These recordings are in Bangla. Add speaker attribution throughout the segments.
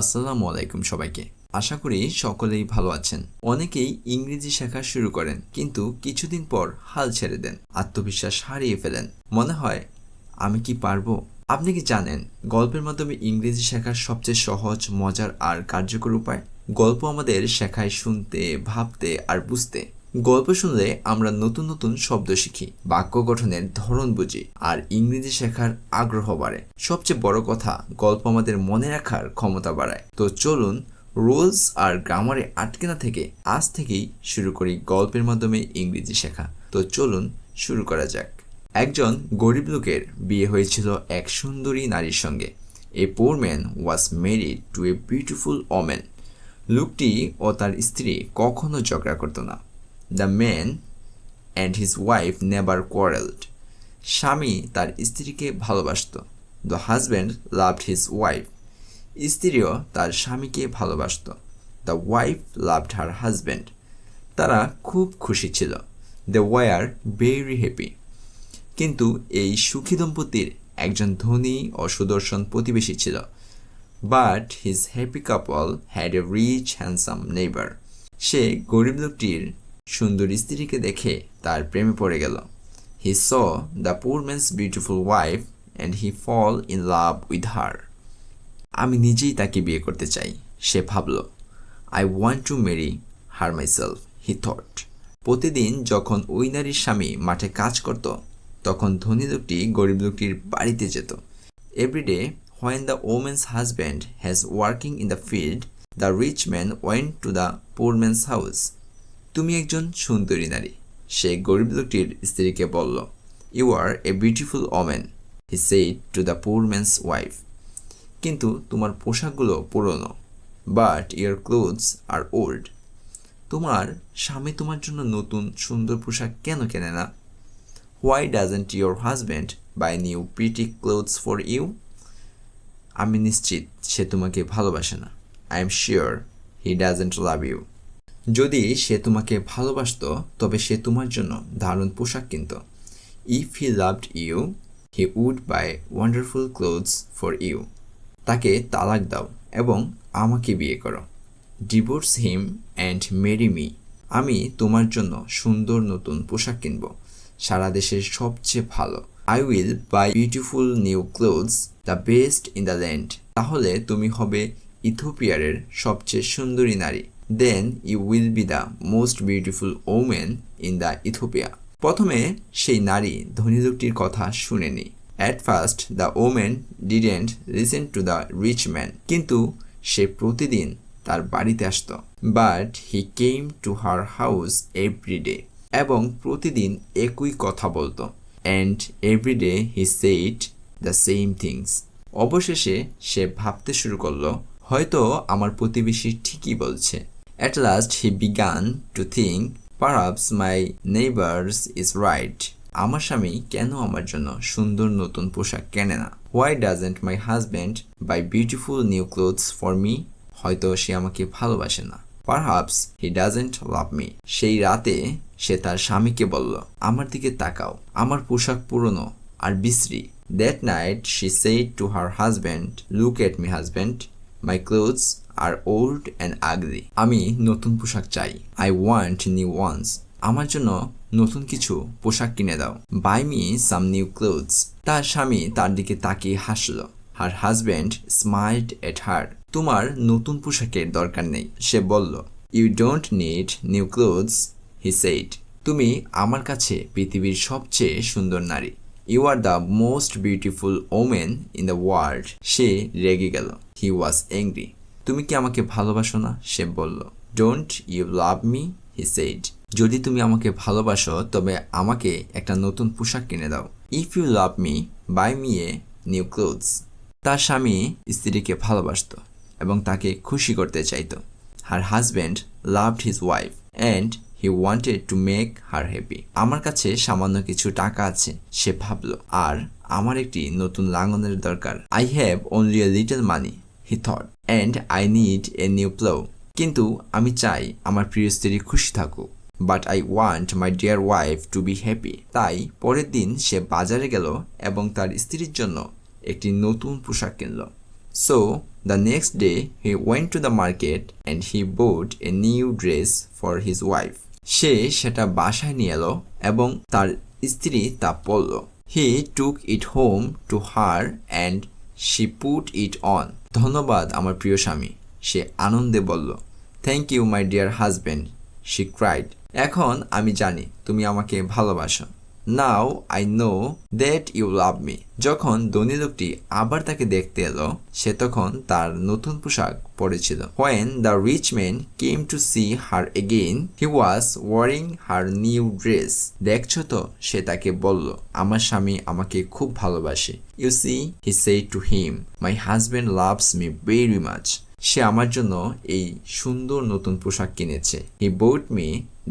Speaker 1: আসসালামু আলাইকুম সবাইকে। আশা করি সকলেই ভালো আছেন। অনেকেই ইংরেজি শেখা শুরু করেন, কিন্তু কিছুদিন পর হাল ছেড়ে দেন, আত্মবিশ্বাস হারিয়ে ফেলেন। মনে হয়, আমি কি পারব? আপনি কি জানেন, গল্পের মাধ্যমে ইংরেজি শেখার সবচেয়ে সহজ, মজার আর কার্যকর উপায়? গল্প আমাদের শেখায় শুনতে, ভাবতে আর বুঝতে। গল্প শুনলে আমরা নতুন নতুন শব্দ শিখি, বাক্য গঠনের ধরন বুঝি আর ইংরেজি শেখার আগ্রহ বাড়ে। সবচেয়ে বড় কথা, গল্প আমাদের মনে রাখার ক্ষমতা বাড়ায়। তো চলুন, রুলস আর গ্রামারে আটকে না থেকে আজ থেকেই শুরু করি গল্পের মাধ্যমে ইংরেজি শেখা। তো চলুন, শুরু করা যাক। একজন গরিব লোকের বিয়ে হয়েছিল এক সুন্দরী নারীর সঙ্গে। A poor man was married to a beautiful women লোকটি ও তার স্ত্রী কখনো ঝগড়া করতো না। The man and his wife never quarrelled স্বামী তার স্ত্রীকে ভালোবাসত। The husband loved his wife স্ত্রীও তার স্বামীকে ভালোবাসত। The wife loved her husband তারা খুব খুশি ছিল। দে ওয়ার ভেরি হ্যাপি কিন্তু এই সুখী দম্পতির একজন ধনী ও সুদর্শন প্রতিবেশী ছিল। But his happy couple had a rich handsome neighbour সে গরিব লোকটির সুন্দর স্ত্রীকে দেখে তার প্রেমে পড়ে গেল। He saw the poor man's beautiful wife and he fall in love with her আমি নিজেই তাকে বিয়ে করতে চাই, সে ভাবল। I want to marry her myself he thought প্রতিদিন যখন ওই নারীর স্বামী মাঠে কাজ করত, তখন ধনী লোকটি গরিব লোকটির বাড়িতে যেত। Everyday when the women's husband has working in the field the rich man went to the poor man's house তুমি একজন সুন্দরী নারী। সে গরিব লোকটির স্ত্রীকে বলল you are a beautiful women he said to the poor man's wife কিন্তু তোমার পোশাকগুলো পুরনো but your clothes are old তোমার স্বামী তোমার জন্য নতুন, সুন্দর পোশাক কেন কেনে না? Why doesn't your husband buy new pretty clothes for you আমি নিশ্চিত সে তোমাকে ভালোবাসে না। I am sure he doesn't love you যদি সে তোমাকে ভালোবাসতো, তবে সে তোমার জন্য দারুণ পোশাক কিনত। If he loved you he would buy wonderful clothes for you তাকে তালাক দাও এবং আমাকে বিয়ে করো। Divorce him and marry me আমি তোমার জন্য সুন্দর নতুন পোশাক কিনব। সারা দেশের সবচেয়ে ভালো। I will buy beautiful new clothes the best in the land তাহলে তুমি হবে ইথোপিয়ারের সবচেয়ে সুন্দরী নারী। Then you will be the most beautiful women in the Ethiopia প্রথমে সেই নারী ধনী লোকটির কথা শুনেনি at first the women didn't listen to the rich man কিন্তু সে প্রতিদিন তার বাড়িতে আসত। But he came to her house every day এবং প্রতিদিন একই কথা বলতো। অ্যান্ড এভরিডে হি সেইট দ্য সেম থিংস অবশেষে সে ভাবতে শুরু করল, হয়তো আমার প্রতিবেশী ঠিকই বলছে। At last he began to think perhaps my neighbours is right আমার স্বামী কেন আমার জন্য সুন্দর নতুন পোশাক কেনে না? Why doesn't my husband buy beautiful new clothes for me হয়তো সে আমাকে ভালোবাসে না। Perhaps he doesn't love me সেই রাতে সে তার স্বামীকে বলল, আমার দিকে তাকাও। আমার পোশাক পুরনো আর বিশ্রী। That night she said to her husband look at me husband my clothes are old and ugly আমি নতুন পোশাক চাই। আই ওয়ান্ট নিউ ওয়ান্স আমার জন্য নতুন কিছু পোশাক কিনে দাও। Buy me some new clothes তার স্বামী তার দিকে তাকিয়ে হাসল। হার হাজব্যান্ড স্মাইল্ড এট হার তোমার নতুন পোশাকের দরকার নেই, সে বলল। You don't need new clothes he said তুমি আমার কাছে পৃথিবীর সবচেয়ে সুন্দর নারী। You are the most beautiful women in the world সে রেগে গেল। হি ওয়াজ এংরি তুমি কি আমাকে ভালোবাসো না? সে বলল। Don't you love me he said যদি তুমি আমাকে ভালোবাসো, তবে আমাকে একটা নতুন পোশাক কিনে দাও। If you love me buy me a new clothes তার স্বামী স্ত্রীকে ভালোবাসত এবং তাকে খুশি করতে চাইতো। Her husband loved his wife and he wanted to make her happy আমার কাছে সামান্য কিছু টাকা আছে, সে ভাবলো। আর আমার একটি নতুন লাঙলের দরকার। I have only a little money he thought and I need a new plough কিন্তু আমি চাই আমার প্রিয় স্ত্রী খুশি থাকুক but I want my dear wife to be happy তাই পরের দিন সে বাজারে গেল এবং তার স্ত্রীর জন্য একটি নতুন পোশাক কিনল। So the next day he went to the market and he bought a new dress for his wife সে সেটা বাসায় নিয়ে এলো এবং তার স্ত্রী তা পরল। He took it home to her and she put it on ধন্যবাদ, আমার প্রিয় স্বামী। সে আনন্দে বলল thank you my dear husband she cried এখন আমি জানি, তুমি আমাকে ভালোবাসো। Now I know that you love me যখন ধনী লোকটি আবার তাকে দেখতে এলো, সে তখন তার নতুন পোশাক পরেছিল। When the rich man came to see her again he was wearing her new dress দেখছ তো, সে তাকে বলল, আমার স্বামী আমাকে খুব ভালোবাসে। You see he said to him my husband loves me very much সে আমার জন্য এই সুন্দর নতুন পোশাক কিনেছে। He bought me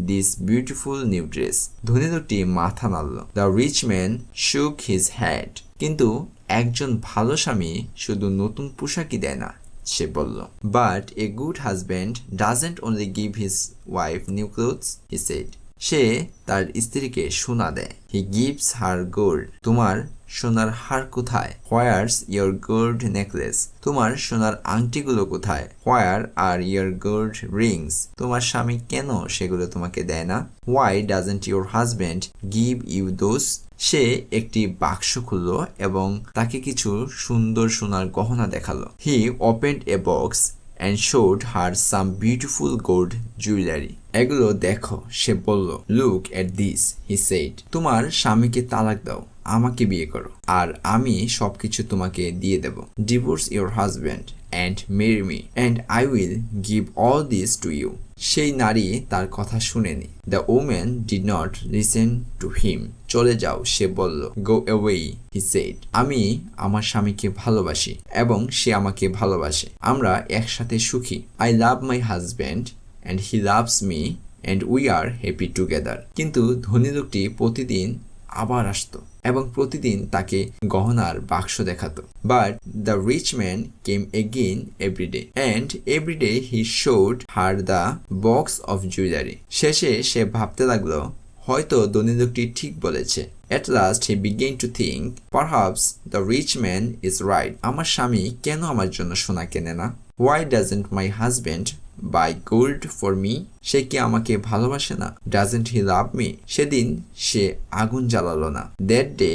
Speaker 1: this beautiful new dress ধনী লোকটি মাথা নাড়ল। The rich man shook his head কিন্তু একজন ভালো স্বামী শুধু নতুন পোশাকই দেয় না, সে বলল। But a good husband doesn't only give his wife new clothes he said সে তার স্ত্রীকে সোনা দেয়। হি গিভস হার গোল্ড তোমার সোনার হার কোথায়? হোয়ার্স ইয়োর গোল্ড নেকলেস তোমার সোনার আংটিগুলো কোথায়? Where are your gold rings তোমার স্বামী কেন সেগুলো তোমাকে দেয় না? Why doesn't your husband give you those সে একটি বাক্স খুলল এবং তাকে কিছু সুন্দর সোনার গহনা দেখাল। He opened a box and showed her some beautiful gold jewellery এগুলো দেখো, সে বলল। Look at this he said তোমার স্বামীকে তালাক দাও। আমাকে বিয়ে করো। আর আমি সবকিছু তোমাকে দিয়ে দেব। Divorce your husband and marry me and I will give all this to you সেই নারী তার কথা শুনেনি। The woman did not listen to him চলে যাও, সে বলল গো অ্যাওয়ে হি সেড আমি আমার স্বামীকে ভালোবাসি এবং সে আমাকে ভালোবাসে। আমরা একসাথে সুখী। I love my husband and he loves me and we are happy together কিন্তু ধনী লোকটি প্রতিদিন আবার আসতো। এবং প্রতিদিন তাকে গহনার বাক্স দেখাতো। But the rich man came again every day and every day he showed her the box of jewellery শেষে সে ভাবতে লাগল হয়তো ধনী লোকটি ঠিক বলেছে। At last he began to think, perhaps the rich man is right আমার স্বামী কেন আমার জন্য সোনা কেনে না? Why doesn't my husband buy gold for me সে কি আমাকে ভালোবাসে না? Doesn't he love me? সেদিন সে আগুন জ্বালালো না। That day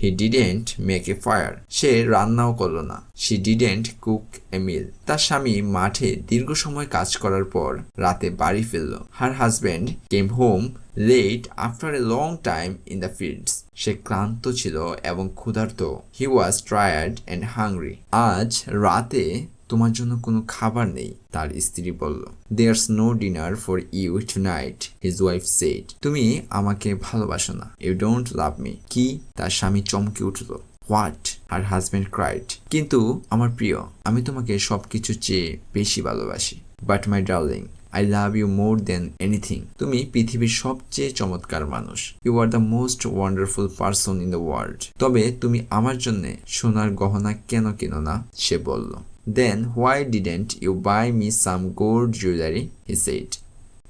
Speaker 1: he didn't make a fire সে রান্নাও করল না। She didn't cook a meal তার স্বামী মাঠে দীর্ঘ সময় কাজ করার পর রাতে বাড়ি ফিরল। Her husband came home late after a long time in the fields সে ক্লান্ত ছিল এবং ক্ষুধার্ত। He was tired and hungry আজ রাতে তোমার জন্য কোনো খাবার নেই, তার স্ত্রী বলল। There's no dinner for you tonight his wife said তুমি আমাকে ভালোবাসো না। ইউ ডোন্ট লাভ মি কি? তার স্বামী চমকে উঠল। হোয়াট আর হাজব্যান্ড ক্রাইট কিন্তু আমার প্রিয়, আমি তোমাকে সবকিছু চেয়ে বেশি ভালোবাসি। But my darling I love you more then anything তুমি পৃথিবীর সবচেয়ে চমৎকার মানুষ। You are the most wonderful person in the world তবে তুমি আমার জন্য সোনার গহনা কেন কেন না? সে বলল। Then why didn't you buy me some gold jewellery he said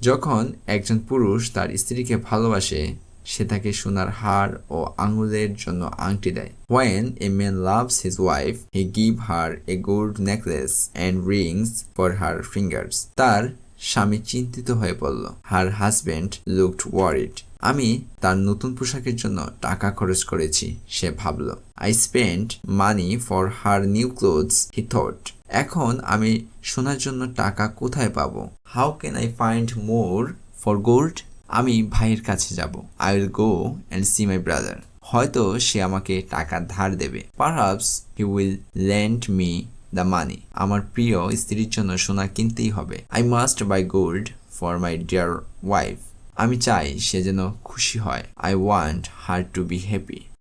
Speaker 1: যখন একজন পুরুষ তার স্ত্রীকে ভালোবাসে, সে তাকে সোনার হার ও আঙুলের জন্য আংটি দেয়। When a man loves his wife he give her a gold necklace and rings for her fingers তার স্বামী চিন্তিত হয়ে পড়ল। হার হাজব্যান্ড লুকড ওয়ারিড আমি তার নতুন পোশাকের জন্য টাকা খরচ করেছি, সে ভাবল। I spend money for her new clothes he thought এখন আমি সোনার জন্য টাকা কোথায় পাবো? How can I find more for gold আমি ভাইয়ের কাছে যাব। I will go and see my brother হয়তো সে আমাকে টাকা ধার দেবে। Perhaps he will lend me the money আমার প্রিয় স্ত্রীর জন্য সোনা কিনতেই হবে। I must buy gold for my dear wife আমি চাই সে যেন খুশি হয়। I want her to be happy